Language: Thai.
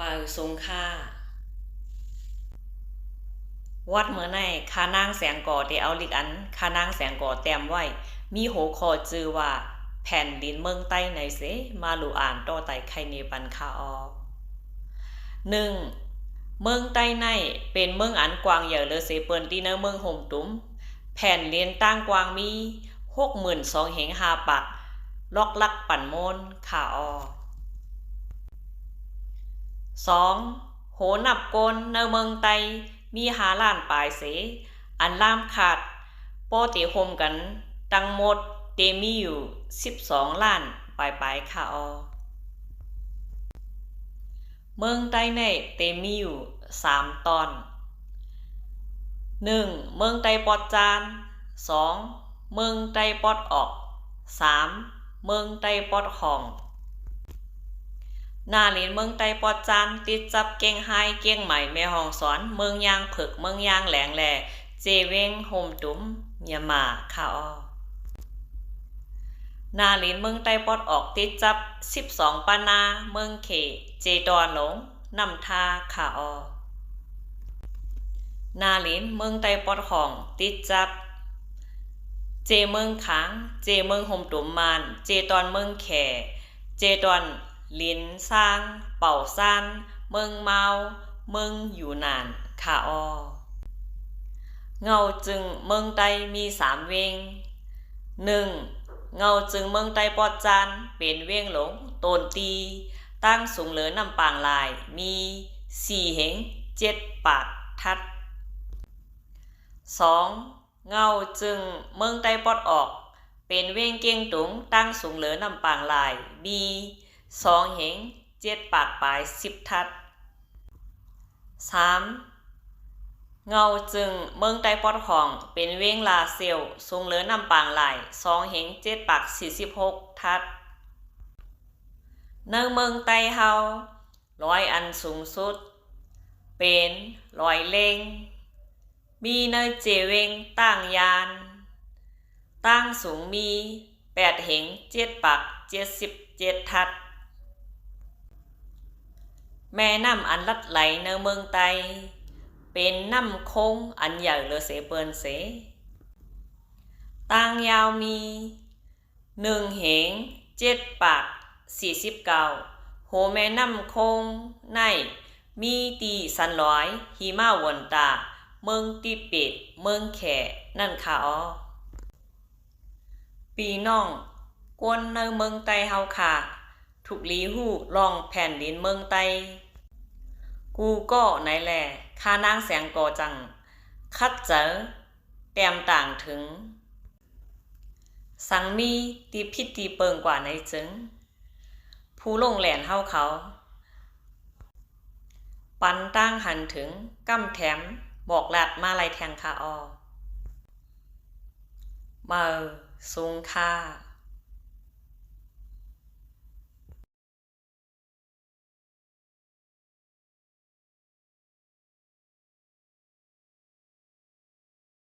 มาสงค่าวัดเมื่อในคานางแสงก่อได้เอาลิกอันคานางแสงก่อแต้มไว้ มีโหคอจือว่า แผ่นดินเมืองใต้ในเสมาลูอ่านต่อไตไข่เนปันคาออหนึ่งเมืองใต้ในเป็นเมืองอันกว้างใหญ่เลยเสเปิ้นที่เนอเมืองห่มตุ้มแผ่นเลียนตั้งกว้างมีหกหมื่นสองเหงหาปักลอกลักปั่นโมนขาออ สองโหนับกลในเมืองไต มีหาล้านปลายเส อันล่ามขาดโปติโฮมกันตังหมดเตมีอยู่สิบสองล้านปลายปลายขาออเมืองใต้ในเตมีอยู่สามตอนหนึ่งเมืองไตปอดจานสองเมืองไตปอดออกสามเมืองไตปอดห้อง หนาเหรียญเมืองไตปอดจานติดจับเก่งไฮเก่งใหม่แม่ห้องสอนเมืองยางผึกเมืองยางแหลงแหล่เจเวงโฮมตุ้มยามาคาอนาลินเมืองไต้ปอดออกติดจับ 12ปานาเมืองเขเจดอนหลงนำทาขาออนาลินเมืองไต้ปอดของติดจับ เจเมืองขางเจเมืองห่มตุมมาน เจตอนเมืองแขเจตอน ลิ้นสร้าง เป่าซานเมืองเมา เมืองอยู่นานขาออ เงาจึงเมืองไตมีสามเวงหนึ่งเงาจึงเมืองไต้ปอดจานเป็นเวียงหลงโตนตี ตั้งสูงเหลือนำปางลาย มีสี่เหงเจ็ดปากทัดสองเงาจึงเมืองไต้ปอดออก เป็นเวียงเกียงตุงตั้งสูงเหลือนำปางลายบี สองเหงเจ็ดปากปลายสิบทัดสามเงาจึงเมืองไต้ปอดของเป็นเวงลาเซียวสูงเหลือนำปางลายสองเหงเจ็ดปากสี่สิบหกทัดในเมืองไต้เฮาร้อยอันสูงสุด เป็นร้อยเล่ง มีในเจเวงตั้งยาน ตั้งสูงมีแปดเหงเจ็ดปักเจ็ดสิบเจ็ดทัด แม่น้ำอันลัดไหลในเมืองไต เป็นน้ำคงอันใหญ่เลอเสเปินเสตั้งยาวมีหนึ่งเหงเจ็ดปากสี่สิบเก้าโหแม่น้ำคงใน มีตีสันลอยหิมาวนตา เมืองตีเป็ดเมืองแขนั่นค่ะอ๋อปีน้องกวนในเมืองไตเฮาค่ะ ถูกลีหูลองแผ่นดินเมืองไต กูก็ไหนแหล่ข้านางแสงกอจัง คัดเจอแต้มต่างถึง สังมีตีพิษตีเปิงกว่าในจึง ผู้ลงแหลนเฮาเขา ปันตั้งหันถึงกำแถมบอกหลัดมาลายแทงคาออมาสูงค่า